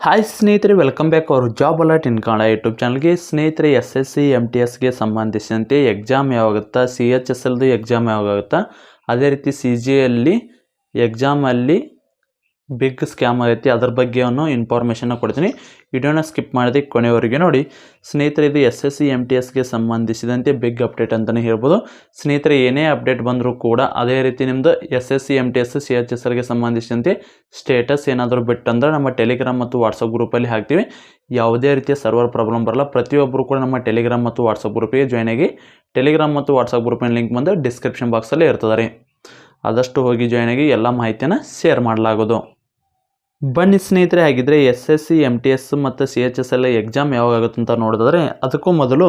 Hi ಸ್ನೇಹಿತರೆ welcome back ಅವರು job alert in Kannada YouTube ಚಾನಲ್ಗೆ ಸ್ನೇಹಿತರೆ S S C M T ಎಸ್ಗೆ ಸಂಬಂಧಿಸಿದಂತೆ ಎಕ್ಸಾಮ್ ಯಾವಾಗುತ್ತಾ? ಸಿ ಎಚ್ ಎಸ್ ಎಲ್ದು ಎಕ್ಸಾಮ್ ಯಾವಾಗುತ್ತಾ? ಅದೇ ರೀತಿ ಸಿ ಜಿ ಅಲ್ಲಿ ಎಕ್ಸಾಮಲ್ಲಿ ಬಿಗ್ ಸ್ಕ್ಯಾಮ್ ಆಗೈತಿ, ಅದ್ರ ಬಗ್ಗೆ ಇನ್ಫಾರ್ಮೇಷನ್ನ ಕೊಡ್ತೀನಿ. ವಿಡಿಯೋನ ಸ್ಕಿಪ್ ಮಾಡದೆ ಕೊನೆಯವರೆಗೆ ನೋಡಿ. ಸ್ನೇಹಿತರೆ, ಇದು S S C M T ಎಸ್ಗೆ ಸಂಬಂಧಿಸಿದಂತೆ ಬಿಗ್ ಅಪ್ಡೇಟ್ ಅಂತಲೇ ಹೇಳ್ಬೋದು. ಸ್ನೇಹಿತರೆ, ಏನೇ ಅಪ್ಡೇಟ್ ಬಂದರೂ ಕೂಡ ಅದೇ ರೀತಿ ನಿಮ್ಮದು S S C M T S C H S ಆರ್ಗೆ ಸಂಬಂಧಿಸಿದಂತೆ ಸ್ಟೇಟಸ್ ಏನಾದರೂ ಬಿಟ್ಟಂದ್ರೆ ನಮ್ಮ ಟೆಲಿಗ್ರಾಮ್ ಮತ್ತು ವಾಟ್ಸಪ್ ಗ್ರೂಪಲ್ಲಿ ಹಾಕ್ತೀವಿ. ಯಾವುದೇ ರೀತಿಯ ಸರ್ವರ್ ಪ್ರಾಬ್ಲಮ್ ಬರಲ್ಲ. ಪ್ರತಿಯೊಬ್ಬರು ಕೂಡ ನಮ್ಮ ಟೆಲಿಗ್ರಾಮ್ ಮತ್ತು ವಾಟ್ಸಪ್ ಗ್ರೂಪಿಗೆ ಜಾಯ್ನ್ ಆಗಿ ಟೆಲಿಗ್ರಾಮ್ ಮತ್ತು ವಾಟ್ಸಪ್ ಗ್ರೂಪಿನ ಲಿಂಕ್ ಬಂದು ಡಿಸ್ಕ್ರಿಪ್ಷನ್ ಬಾಕ್ಸಲ್ಲೇ ಇರ್ತದೆ ರೀ. ಆದಷ್ಟು ಹೋಗಿ ಜಾಯ್ನ್ ಆಗಿ ಎಲ್ಲ ಮಾಹಿತಿಯನ್ನು ಶೇರ್ ಮಾಡಲಾಗೋದು. ಬನ್ನಿ ಸ್ನೇಹಿತರೆ, ಹಾಗಿದ್ರೆ S S C M T S ಮತ್ತು ಸಿ ಎಚ್ ಎಸ್ ಎಲ್ಲ ಎಕ್ಸಾಮ್ ಯಾವಾಗ ಆಗುತ್ತೆ ಅಂತ ನೋಡಿದ್ರೆ ಅದಕ್ಕೂ ಮೊದಲು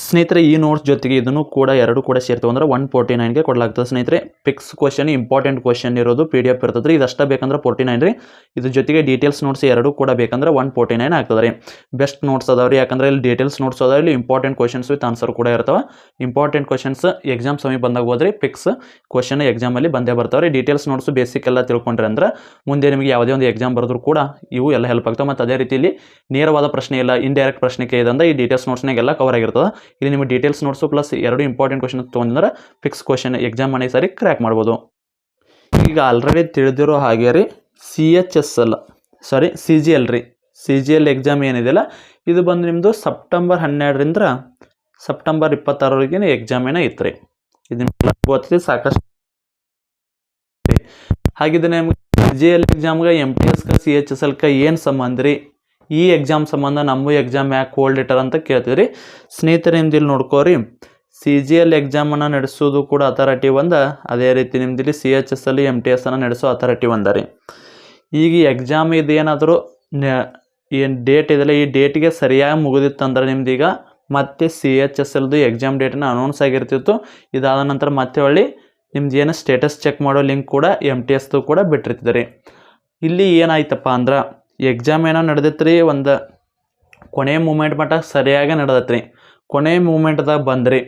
ಸ್ನೇಹಿತರೆ, ಈ ನೋಟ್ಸ್ ಜೊತೆಗೆ ಇದನ್ನು ಕೂಡ ಎರಡು ಕೂಡ ಸೇರ್ತವೆ. ಅಂದರೆ ಒನ್ ಫೋರ್ಟಿ ನೈನ್ಗೆ ಕೊಡಲಾಗ್ತದೆ. ಸ್ನೇಹಿತರೆ ಪಿಕ್ಸ್ ಕ್ವಶನ್ ಇಂಪಾರ್ಟೆಂಟ್ ಕ್ವಶನ್ ಇರೋದು ಪಿ ಡಿ ಎಫ್ ಇರ್ತದೆ ರೀ. ಇದಷ್ಟ ಬೇಕಂದ್ರೆ ಫೋರ್ಟಿ ನೈನ್ ರೀ. ಇದ್ರ ಜೊತೆಗೆ ಡೀಟೇಲ್ಸ್ ನೋಟ್ಸ್ ಎರಡು ಕೂಡ ಬೇಕಂದ್ರೆ ಒನ್ ಫೋರ್ಟಿ ನೈನ್ ಆಗ್ತದೆ ರೀ. ಬೆಸ್ಟ್ ನೋಟ್ಸ್ ಅದಾವೆ ರೀ. ಯಾಕಂದ್ರೆ ಇಲ್ಲಿ ಡೀಟೇಲ್ಸ್ ನೋಟ್ಸ್ ಅದಾವೆ ಇಲ್ಲಿ ಇಂಪಾರ್ಟೆಂಟ್ ಕ್ವಶನ್ಸ್ ವಿತ್ ಆನ್ಸರ್ ಕೂಡ ಇರ್ತವೆ. ಇಂಪಾರ್ಟೆಂಟ್ ಕ್ವಶನ್ಸ್ ಎಕ್ಸಾಮ್ ಸಮಯ ಬಂದಾಗ ಹೋದ್ರೆ ಪಿಕ್ಸ್ ಕ್ವಶನ್ ಎಕ್ಸಾಮಲ್ಲಿ ಬಂದೇ ಬರ್ತಾವೆ ರೀ. ಡೀಟೇಲ್ಸ್ ನೋಟ್ಸ್ ಬೇಸಿಕ್ ಎಲ್ಲ ತಿಳ್ಕೊಂಡ್ರೆ ಅಂದ್ರೆ ಮುಂದೆ ನಿಮಗೆ ಯಾವುದೇ ಒಂದು ಎಕ್ಸಾಮ್ ಬರೆದ್ರು ಕೂಡ ಇವು ಎಲ್ಲ ಹೆಲ್ಪ್ ಆಗ್ತವೆ. ಮತ್ತು ಅದೇ ರೀತಿಯಲ್ಲಿ ನೇರವಾದ ಪ್ರಶ್ನೆ ಇಲ್ಲ ಇಂಡೈರೆಕ್ಟ್ ಪ್ರಶ್ನೆ ಕೇಳಿದಂದ್ರೆ ಈ ಡೀಟೇಲ್ಸ್ ನೋಟ್ಸ್ನಾಗೆಲ್ಲ ಕವರ್ ಆಗಿರ್ತದೆ. ಇಲ್ಲಿ ನಿಮಗೆ ಡೀಟೇಲ್ಸ್ ನೋಟ್ಸು ಪ್ಲಸ್ ಎರಡು ಇಂಪಾರ್ಟೆಂಟ್ ಕ್ವಶನ್ ತೊಗೊಂಡ್ರೆ ಫಿಕ್ಸ್ ಕ್ವಶನ್ ಎಕ್ಸಾಮ್ ಮನೆ ಸರಿ ಕ್ರ್ಯಾಕ್ ಮಾಡ್ಬೋದು. ಈಗ ಆಲ್ರೆಡಿ ತಿಳಿದಿರೋ ಹಾಗೆ ರೀ C H S L sorry C G L ರೀ. ಸಿ ಜಿ ಎಲ್ ಎಕ್ಸಾಮ್ ಏನಿದೆಯಲ್ಲ, ಇದು ಬಂದು ನಿಮ್ಮದು ಸೆಪ್ಟೆಂಬರ್ ಹನ್ನೆರಡರಿಂದ ಸೆಪ್ಟೆಂಬರ್ ಇಪ್ಪತ್ತಾರವರೆಗೆ ಎಕ್ಸಾಮ್ ಏನೋ ಇತ್ತು ರೀ ಇದು ಗೊತ್ತಿದೆ, ಸಾಕಷ್ಟು ಹಾಗಿದ್ರೆ ನಿಮ್ಗೆ ಸಿ ಜಿ ಎಲ್ ಎಕ್ಸಾಮ್ಗೆ ಎಂ ಟಿ ಎಸ್ಗೆ ಸಿ ಎಚ್ ಎಸ್ ಎಲ್ಗೆ ಏನು ಸಂಬಂಧ ರೀ? ಈ ಎಕ್ಸಾಮ್ ಸಂಬಂಧ ನಮ್ಮ ಎಕ್ಸಾಮ್ ಯಾಕೆ ಹೋಲ್ಡ್ ಇಟ್ಟರ ಅಂತ ಕೇಳ್ತಿದ್ರಿ. ಸ್ನೇಹಿತರೆ ನಿಮ್ದು ಇಲ್ಲಿ ನೋಡ್ಕೋರಿ ಸಿ ಜಿ ಎಲ್ ಎಕ್ಸಾಮನ್ನು ನಡೆಸೋದು ಕೂಡ ಅಥಾರಿಟಿ ಒಂದು. ಅದೇ ರೀತಿ ನಿಮ್ದಿಲ್ಲಿ ಸಿ ಎಚ್ ಎಸ್ ಅಲ್ಲಿ ಎಂ ಟಿ ಎಸ್ ಅನ್ನು ನಡೆಸೋ ಅಥಾರಿಟಿ ಒಂದ ರೀ. ಈಗ ಎಕ್ಸಾಮ್ ಇದೇನಾದರೂ ಏನು ಡೇಟ್ ಇದೆಲ್ಲ ಈ ಡೇಟಿಗೆ ಸರಿಯಾಗಿ ಮುಗಿದಿತ್ತಂದ್ರೆ ನಿಮ್ದು ಈಗ ಮತ್ತೆ ಸಿ ಎಚ್ ಎಸ್ ಎಲ್ದು ಎಕ್ಸಾಮ್ ಡೇಟನ್ನು ಅನೌನ್ಸ್ ಆಗಿರ್ತಿತ್ತು. ಇದಾದ ನಂತರ ಮತ್ತೆ ಹೊಳ್ಳಿ ನಿಮ್ದು ಏನು ಸ್ಟೇಟಸ್ ಚೆಕ್ ಮಾಡೋ ಲಿಂಕ್ ಕೂಡ ಎಂ ಟಿ ಎಸ್ದು ಕೂಡ ಬಿಟ್ಟಿರ್ತಿದ್ರಿ ಇಲ್ಲಿ ಏನಾಯ್ತಪ್ಪ ಅಂದ್ರೆ ಎಕ್ಸಾಮ್ ಏನೋ ನಡೆದಿತ್ತು ರೀ ಒಂದು ಕೊನೆ ಮೂಮೆಂಟ್ ಮಟ್ಟ ಸರಿಯಾಗಿ ನಡೆದತ್ರಿ. ಕೊನೆ ಮೂಮೆಂಟ್ದಾಗ ಬಂದ್ರಿ.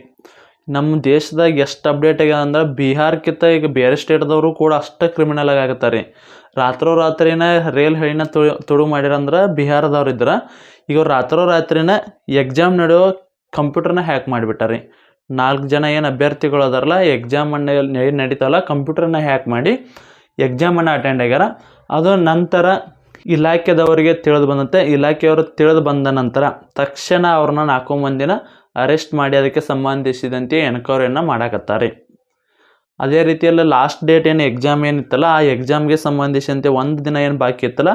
ನಮ್ಮ ದೇಶದಾಗ ಎಷ್ಟು ಅಪ್ಡೇಟ್ ಆಗ್ಯದ ಅಂದ್ರೆ ಬಿಹಾರ್ಕಿಂತ ಈಗ ಬೇರೆ ಸ್ಟೇಟ್ದವರು ಕೂಡ ಅಷ್ಟು ಕ್ರಿಮಿನಲ್ ಆಗಿ ರೀ ರಾತ್ರೋ ರಾತ್ರಿನ ರೇಲ್ ಹಳಿನ ತುಳು ತುಳು ಮಾಡ್ಯಾರಂದ್ರೆ ಬಿಹಾರದವ್ರು ಇದ್ರೆ. ಈಗ ರಾತ್ರೋ ರಾತ್ರಿನ ಎಕ್ಸಾಮ್ ನಡೆಯೋ ಕಂಪ್ಯೂಟರ್ನ ಹ್ಯಾಕ್ ಮಾಡಿಬಿಟ್ಟಾರೆ. ನಾಲ್ಕು ಜನ ಏನು ಅಭ್ಯರ್ಥಿಗಳು ಅದಾರಲ್ಲ ಎಕ್ಸಾಮ್ ಏನು ನಡೀತಾವಲ್ಲ ಕಂಪ್ಯೂಟರ್ನ ಹ್ಯಾಕ್ ಮಾಡಿ ಎಕ್ಸಾಮನ್ನು ಅಟೆಂಡ್ ಆಗ್ಯಾರ. ಅದು ನಂತರ ಇಲಾಖೆದವರಿಗೆ ತಿಳಿದು ಬಂದಂತೆ, ಇಲಾಖೆಯವರು ತಿಳಿದು ಬಂದ ನಂತರ ತಕ್ಷಣ ಅವ್ರನ್ನ ನಾಲ್ಕು ಮಂದಿನ ಅರೆಸ್ಟ್ ಮಾಡಿ ಅದಕ್ಕೆ ಸಂಬಂಧಿಸಿದಂತೆ ಎನ್ಕ್ವೈರಿಯನ್ನು ಮಾಡಾಕತ್ತಾರೆ. ಅದೇ ರೀತಿಯಲ್ಲಿ ಲಾಸ್ಟ್ ಡೇಟ್ ಏನು ಎಕ್ಸಾಮ್ ಏನಿತ್ತಲ್ಲ, ಆ ಎಕ್ಸಾಮ್ಗೆ ಸಂಬಂಧಿಸಿದಂತೆ ಒಂದು ದಿನ ಏನು ಬಾಕಿ ಇತ್ತಲ್ಲ,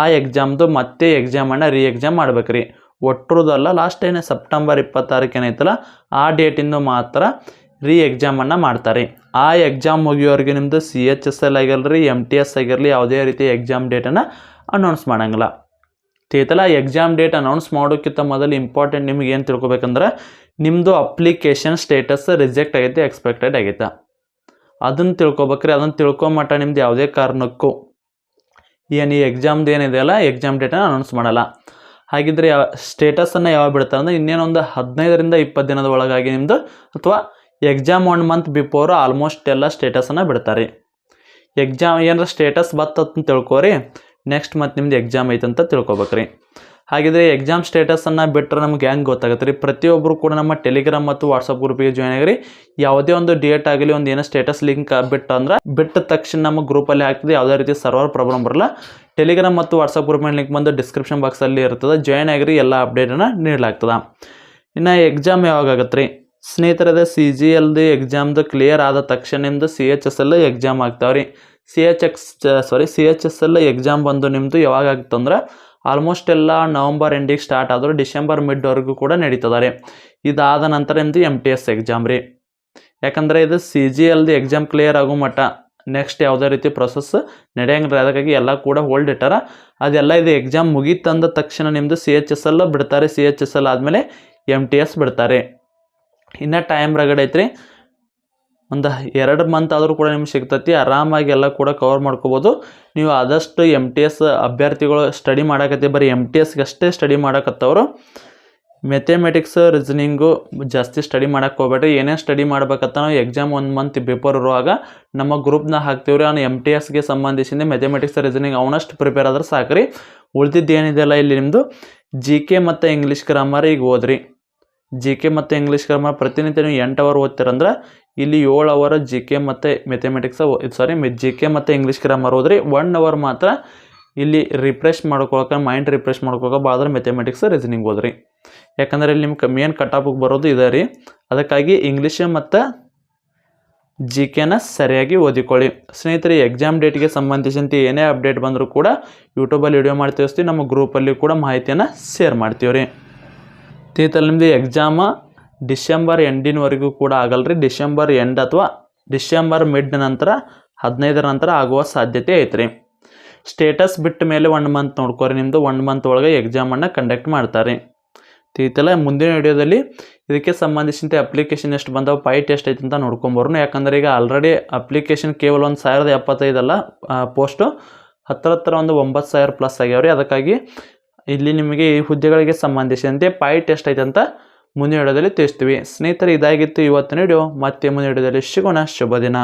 ಆ ಎಕ್ಸಾಮ್ದು ಮತ್ತೆ ಎಕ್ಸಾಮನ್ನು ರೀ ಎಕ್ಸಾಮ್ ಮಾಡ್ಬೇಕ್ರಿ. ಒಟ್ಟರುದಲ್ಲ ಲಾಸ್ಟ್ ಏನೇ ಸೆಪ್ಟೆಂಬರ್ ಇಪ್ಪತ್ತಾರಕ್ಕೆ ಏನೈತಲ್ಲ ಆ ಡೇಟಿಂದ ಮಾತ್ರ ರೀ ಎಕ್ಸಾಮನ್ನು ಮಾಡ್ತಾರೆ. ಆ ಎಕ್ಸಾಮ್ ಮುಗಿಯೋರಿಗೆ ನಿಮ್ಮದು ಸಿ ಎಚ್ ಎಸ್ ಎಲ್ ಆಗಿರಲಿ ಎಂ ಟಿ ಎಸ್ ಆಗಿರಲಿ, ಯಾವುದೇ ರೀತಿ ಎಕ್ಸಾಮ್ ಡೇಟನ್ನು ಅನೌನ್ಸ್ ಮಾಡೋಂಗಿಲ್ಲ. ತಿಳಿತಲ್ಲ ಎಕ್ಸಾಮ್ ಡೇಟ್ ಅನೌನ್ಸ್ ಮಾಡೋಕ್ಕಿಂತ ಮೊದಲು ಇಂಪಾರ್ಟೆಂಟ್ ನಿಮ್ಗೆ ಏನು ತಿಳ್ಕೊಬೇಕಂದ್ರೆ ನಿಮ್ಮದು ಅಪ್ಲಿಕೇಶನ್ ಸ್ಟೇಟಸ್ ರಿಜೆಕ್ಟ್ ಆಗೈತೆ ಎಕ್ಸ್ಪೆಕ್ಟೆಡ್ ಆಗೈತೆ. ಅದನ್ನು ತಿಳ್ಕೊಬೇಕ್ರಿ ಅದನ್ನು ತಿಳ್ಕೊಂಮಟ್ಟ ನಿಮ್ದು ಯಾವುದೇ ಕಾರಣಕ್ಕೂ. ಏನು ಈ ಎಕ್ಸಾಮ್ದು ಏನಿದೆಯಲ್ಲ ಎಕ್ಸಾಮ್ ಡೇಟನ್ನು ಅನೌನ್ಸ್ ಮಾಡಲ್ಲ. ಹಾಗಿದ್ರೆ ಯಾವ ಸ್ಟೇಟಸನ್ನು ಯಾವಾಗ ಬಿಡ್ತಾರೆ ಅಂದರೆ ಇನ್ನೇನೊಂದು ಹದಿನೈದರಿಂದ ಇಪ್ಪತ್ತು ದಿನದ ಒಳಗಾಗಿ ನಿಮ್ಮದು ಅಥವಾ exam one month before almost ಎಲ್ಲ ಸ್ಟೇಟಸನ್ನು ಬಿಡ್ತಾರೆ. ಎಕ್ಸಾಮ್ ಏನಾರ ಸ್ಟೇಟಸ್ ಬತ್ತಂತ ತಿಳ್ಕೊರಿ ನೆಕ್ಸ್ಟ್ ಮತ್ತು ನಿಮ್ದು ಎಕ್ಸಾಮ್ ಐತಂತ ತಿಳ್ಕೊಬೇಕ್ರಿ. ಹಾಗಿದ್ರೆ ಎಕ್ಸಾಮ್ ಸ್ಟೇಟಸನ್ನು ಬಿಟ್ಟರೆ ನಮ್ಗೆ ಹೆಂಗೆ ಗೊತ್ತಾಗುತ್ತೆ ರೀ? ಪ್ರತಿಯೊಬ್ಬರು ಕೂಡ ನಮ್ಮ ಟೆಲಿಗ್ರಾಮ್ ಮತ್ತು ವಾಟ್ಸಪ್ ಗ್ರೂಪಿಗೆ ಜಾಯ್ನ್ ಆಗಿರಿ. ಯಾವುದೇ ಒಂದು ಡೇಟ್ ಆಗಲಿ, ಒಂದು ಏನೋ ಸ್ಟೇಟಸ್ ಲಿಂಕ್ ಬಿಟ್ಟ ಅಂದ್ರೆ ಬಿಟ್ಟ ತಕ್ಷಣ ನಮ್ಮ ಗ್ರೂಪಲ್ಲಿ ಹಾಕ್ತದೆ ಯಾವುದೇ ರೀತಿ ಸರ್ವರ್ ಪ್ರಾಬ್ಲಮ್ ಬರಲ್ಲ. ಟೆಲಿಗ್ರಾಮ್ ಮತ್ತು ವಾಟ್ಸಪ್ ಗ್ರೂಪ್ ಮೇಲೆ ಲಿಂಕ್ ಬಂದು ಡಿಸ್ಕ್ರಿಪ್ಷನ್ ಬಾಕ್ಸಲ್ಲಿ ಇರ್ತದೆ. ಜಾಯ್ನ್ ಆಗಿರಿ, ಎಲ್ಲ ಅಪ್ಡೇಟನ್ನು ನೀಡಲಾಗ್ತದೆ. ಇನ್ನು ಎಕ್ಸಾಮ್ ಯಾವಾಗ ಆಗತ್ತೆ ರೀ? ಸ್ನೇಹಿತರದ ಸಿ ಜಿ ಎಲ್ದು ಎಕ್ಸಾಮ್ದು ಕ್ಲಿಯರ್ ಆದ ತಕ್ಷಣ ನಿಮ್ಮದು C H S L exam ಆಗ್ತಾವೆ ರೀ C H X sorry C H S L exam ಬಂದು ನಿಮ್ಮದು ಯಾವಾಗ ಆಗ್ತಂದ್ರೆ ಆಲ್ಮೋಸ್ಟ್ ಎಲ್ಲ ನವಂಬರ್ ಎಂಡಿಗೆ ಸ್ಟಾರ್ಟ್ ಆದರೂ ಡಿಸೆಂಬರ್ ಮಿಡ್ವರೆಗೂ ಕೂಡ ನಡೀತದೆ ರೀ. ಇದಾದ ನಂತರ ನಿಮ್ಮದು ಎಂ ಟಿ ಎಸ್ ಎಕ್ಸಾಮ್ ರೀ. ಯಾಕಂದರೆ ಇದು ಸಿ ಜಿ ಎಲ್ದು ಎಕ್ಸಾಮ್ ಕ್ಲಿಯರ್ ಆಗೋ ಮಟ್ಟ ನೆಕ್ಸ್ಟ್ ಯಾವುದೇ ರೀತಿ ಪ್ರೊಸೆಸ್ ನಡೆಯಂಗಿಲ್ಲ ಅದಕ್ಕಾಗಿ ಎಲ್ಲ ಕೂಡ ಹೋಲ್ಡ್ ಇಟ್ಟಾರ. ಅದೆಲ್ಲ ಇದು ಎಕ್ಸಾಮ್ ಮುಗೀತಂದ ತಕ್ಷಣ ನಿಮ್ಮದು ಸಿ ಎಚ್ ಎಸ್ ಎಲ್ ಬಿಡ್ತಾರೆ. ಸಿ ಎಚ್ ಎಸ್ ಎಲ್ ಆದಮೇಲೆ ಎಂ ಟಿ ಎಸ್ ಬಿಡ್ತಾರೆ ಇನ್ನು ಟೈಮ್ ರಗಡೆ ಒಂದು ಎರಡು ಮಂತ್ ಆದರೂ ಕೂಡ ನಿಮ್ಗೆ ಸಿಗ್ತೈತಿ. ಆರಾಮಾಗಿ ಎಲ್ಲ ಕೂಡ ಕವರ್ ಮಾಡ್ಕೋಬೋದು. ನೀವು ಆದಷ್ಟು ಎಂ ಟಿ ಎಸ್ ಅಭ್ಯರ್ಥಿಗಳು ಸ್ಟಡಿ ಮಾಡಕತ್ತಿ. ಬರೀ ಎಂ ಟಿ ಎಸ್ಗೆ ಅಷ್ಟೇ ಸ್ಟಡಿ ಮಾಡಕತ್ತವರು. ಮೆಥಮೆಟಿಕ್ಸ್ ರೀಸನಿಂಗು ಜಾಸ್ತಿ ಸ್ಟಡಿ ಮಾಡಕ್ಕೆ ಹೋಗ್ಬೇಡ್ರಿ. ಏನೇ ಸ್ಟಡಿ ಮಾಡ್ಬೇಕಂತ ನಾವು ಎಕ್ಸಾಮ್ ಒಂದು ಮಂತ್ ಪೇಪರ್ ಇರುವಾಗ ನಮ್ಮ ಗ್ರೂಪ್ನ ಹಾಕ್ತೀವಿ ರೀ ಅವ್ನು ಎಂ ಟಿ ಎಸ್ಗೆ ಸಂಬಂಧಿಸಿದ ಮೆಥಮೆಟಿಕ್ಸ್ ರೀಸನಿಂಗ್ ಅವನಷ್ಟು ಪ್ರಿಪೇರ್ ಆದ್ರೆ ಸಾಕು ರೀ ಉಳ್ದಿದ್ದು ಏನಿದೆಯಲ್ಲ ಇಲ್ಲಿ ನಿಮ್ಮದು ಜಿ ಕೆ ಮತ್ತು ಇಂಗ್ಲೀಷ್ ಗ್ರಾಮರ್ ಈಗ ಓದ್ರಿ. ಜಿ ಕೆ ಮತ್ತು ಇಂಗ್ಲೀಷ್ ಗ್ರಾಮರ್ ಪ್ರತಿನಿತ್ಯ ನೀವು ಎಂಟು ಅವರ್ ಓದ್ತೀರಂದ್ರೆ ಇಲ್ಲಿ ಏಳು ಅವರ್ ಜಿ ಕೆ ಮತ್ತು ಮೆಥಮೆಟಿಕ್ಸ್ ಸಾರಿ ಜಿ ಕೆ ಮತ್ತು ಇಂಗ್ಲೀಷ್ ಗ್ರಾಮರ್ ಓದ್ರಿ. ಒನ್ ಅವರ್ ಮಾತ್ರ ಇಲ್ಲಿ ರಿಫ್ರೆಶ್ ಮಾಡ್ಕೊಳಕ್ಕೆ ಮೈಂಡ್ ರಿಫ್ರೆಶ್ ಮಾಡ್ಕೊಳಕ್ಕೆ ಬಾದ್ರೆ ಮೆಥಮೆಟಿಕ್ಸ್ ರೀಸನಿಂಗ್ ಓದ್ರಿ. ಯಾಕಂದರೆ ಇಲ್ಲಿ ನಿಮ್ಗೆ ಮೇನ್ ಕಟಾಪಿಗೆ ಬರೋದು ಇದೆ ರೀ. ಅದಕ್ಕಾಗಿ ಇಂಗ್ಲೀಷ್ ಮತ್ತು ಜಿ ಕೆನ ಸರಿಯಾಗಿ ಓದಿಕೊಳ್ಳಿ. ಸ್ನೇಹಿತರೆ ಎಕ್ಸಾಮ್ ಡೇಟ್ಗೆ ಸಂಬಂಧಿಸಿದಂತೆ ಏನೇ ಅಪ್ಡೇಟ್ ಬಂದರೂ ಕೂಡ ಯೂಟ್ಯೂಬಲ್ಲಿ ವಿಡಿಯೋ ಮಾಡಿ ತಿಳಿಸ್ತೀವಿ. ನಮ್ಮ ಗ್ರೂಪಲ್ಲಿ ಕೂಡ ಮಾಹಿತಿಯನ್ನು ಶೇರ್ ಮಾಡ್ತೀವಿ ರೀ ಸ್ನೇಹಿತರೆ ನಿಮ್ಮದು ಎಕ್ಸಾಮ ಡಿಸೆಂಬರ್ ಎಂಡಿನವರೆಗೂ ಕೂಡ ಆಗಲ್ಲ ರೀ ಡಿಸೆಂಬರ್ ಎಂಡ್ ಅಥವಾ ಡಿಸೆಂಬರ್ ಮಿಡ್ ನಂತರ ಹದಿನೈದರ ನಂತರ ಆಗುವ ಸಾಧ್ಯತೆ ಐತ್ರಿ. ಸ್ಟೇಟಸ್ ಬಿಟ್ಟ ಮೇಲೆ ಒನ್ ಮಂತ್ ನೋಡ್ಕೋರಿ. ನಿಮ್ಮದು ಒನ್ ಮಂತ್ ಒಳಗೆ ಎಕ್ಸಾಮನ್ನು ಕಂಡಕ್ಟ್ ಮಾಡ್ತಾರೆ ತೀತಲ ಮುಂದಿನ ವಿಡಿಯೋದಲ್ಲಿ ಇದಕ್ಕೆ ಸಂಬಂಧಿಸಿದಂತೆ ಅಪ್ಲಿಕೇಶನ್ ಎಷ್ಟು ಬಂದವು ಪೈಟ್ ಎಷ್ಟು ಐತೆ ಅಂತ ನೋಡ್ಕೊಂಬರೋನು ಯಾಕಂದರೆ ಈಗ ಆಲ್ರೆಡಿ ಅಪ್ಲಿಕೇಶನ್ ಕೇವಲ ಒಂದು ಸಾವಿರದ ಎಪ್ಪತ್ತೈದಲ್ಲ ಪೋಸ್ಟು ಹತ್ತಿರ ಹತ್ರ ಒಂದು ಒಂಬತ್ತು ಸಾವಿರ ಪ್ಲಸ್ ಆಗ್ಯಾವ್ರಿ. ಅದಕ್ಕಾಗಿ ಇಲ್ಲಿ ನಿಮಗೆ ಈ ಹುದ್ದೆಗಳಿಗೆ ಸಂಬಂಧಿಸಿದಂತೆ ಪಾಯಿ ಟೆಸ್ಟ್ ಐತೆ ಅಂತ ಮುಂದಿನ ವಿಡಿಯೋದಲ್ಲಿ ತಿಳಿಸ್ತೀವಿ. ಸ್ನೇಹಿತರೆ, ಇದಾಗಿತ್ತು ಇವತ್ತಿನ ವಿಡಿಯೋ ಮತ್ತೆ ಮುಂದಿನ ವಿಡಿಯೋದಲ್ಲಿ ಸಿಗೋಣ. ಶುಭ ದಿನ.